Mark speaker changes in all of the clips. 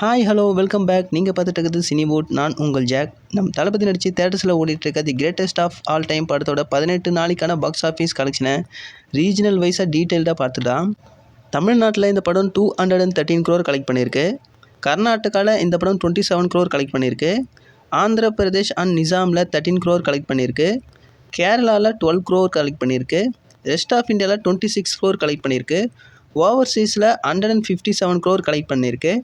Speaker 1: Hi hello welcome back நீங்கள் பார்த்துட்டு இருக்கிறது சினிபோட் நான் உங்கள் ஜாக் நம்ம தளபதி நடித்து தேட்டர்ஸில் ஓடிட்டு இருக்க the greatest of all time படத்தோட பதினெட்டு நாளைக்கான பாக்ஸ் ஆஃபீஸ் கலெக்ஷனை ரீஜனல் வைஸாக டீட்டெயில்டாக பார்த்துட்டான் தமிழ்நாட்டில் இந்த படம் two hundred and thirteen crore collect பண்ணியிருக்கு. கர்நாடகாவில் இந்த படம் டுவெண்ட்டி செவன் க்ரோர் கலெக்ட் பண்ணியிருக்கு. ஆந்திர பிரதேஷ் அண்ட் நிசாமில் தேர்ட்டின் க்ரோர் கலெக்ட் பண்ணியிருக்கு. கேரளாவில் டுவெல் க்ரோர் கலெக்ட் பண்ணியிருக்கு. ரெஸ்ட் ஆஃப் இந்தியாவில் டுவெண்ட்டி சிக்ஸ் க்ரோர் கலெக்ட் பண்ணியிருக்கு. ஓவர்சீஸில் hundred and fifty seven crore collect பண்ணியிருக்கு.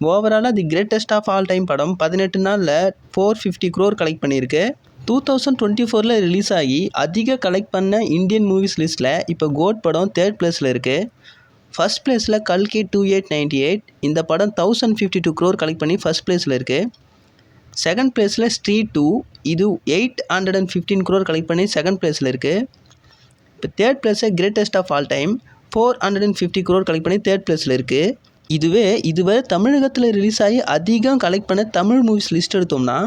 Speaker 1: ஓவராலாக the greatest of all time படம் பதினெட்டு நாளில் ஃபோர் ஃபிஃப்டி க்ரோர் கலெக்ட் பண்ணியிருக்கு. டூ தௌசண்ட் டுவெண்ட்டி ஃபோரில் ரிலீஸ் ஆகி அதிக கலெக்ட் பண்ண இந்தியன் மூவிஸ் லிஸ்ட்டில் இப்போ கோட் படம் தேர்ட் பிளேஸில் இருக்குது ஃபஸ்ட் பிளேஸில் கல்கி டூ எயிட் நைன்டி எயிட் இந்த படம் thousand fifty two crore collect பண்ணி ஃபஸ்ட் பிளேஸில் இருக்குது செகண்ட் பிளேஸில் ஸ்ட்ரீட் டூ இது eight hundred and fifteen crore collect பண்ணி செகண்ட் பிளேஸில் இருக்குது இப்போ தேர்ட் பிளேஸை greatest of all time four hundred and fifty crore collect பண்ணி தேர்ட் பிளேஸில் இருக்குது இதுவே இதுவரை தமிழகத்தில் ரிலீஸ் ஆகி அதிகம் கலெக்ட் பண்ண தமிழ் மூவிஸ் லிஸ்ட் எடுத்தோம்னா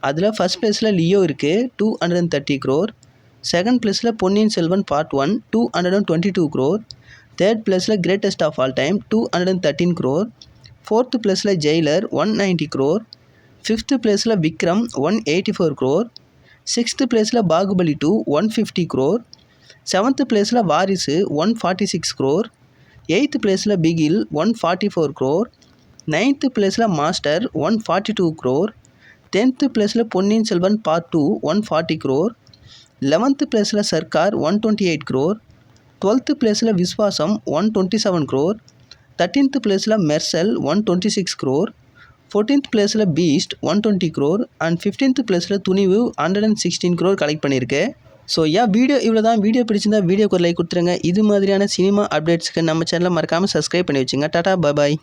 Speaker 1: அதில் ஃபஸ்ட் ப்ளேஸில் லியோ இருக்குது two hundred and thirty crore second ப்ளேஸில் Ponniyin Selvan part one two hundred and twenty two crore third பிளேஸில் greatest of all time two hundred and thirteen crore fourth பிளேஸில் Jailer one ninety crore fifth பிளேஸில் Vikram one eighty four crore sixth ப்ளேஸில் Baahubali two one fifty crore seventh ப்ளேஸில் Varisu one forty six crore eighth பிளேஸில் Bigil one forty four crore ninth பிளேஸில் Master one forty two crore tenth பிளேஸில் Ponniyin Selvan part two one forty crore eleventh பிளேஸில் Sarkar one twenty eight crore twelfth பிளேஸில் Viswasam one twenty seven crore thirteenth பிளேஸில் Mersal one twenty six crore fourteenth பிளேஸில் Beast one twenty crore and fifteenth பிளேஸில் Thunivu hundred and sixteen crore collect பண்ணியிருக்கேன் so ஏன் video இவ்வளோ தான் video பிடிச்சிருந்தா வீடியோக்கு ஒரு லைக் கொடுத்துருங்க. இது மாதிரியான சினிமா அப்டேட்ஸ்க்கு நம்ம சேனலை மறக்காமல் சப்ஸ்கிரைப் பண்ணி வச்சுங்க. டாட்டா பாய்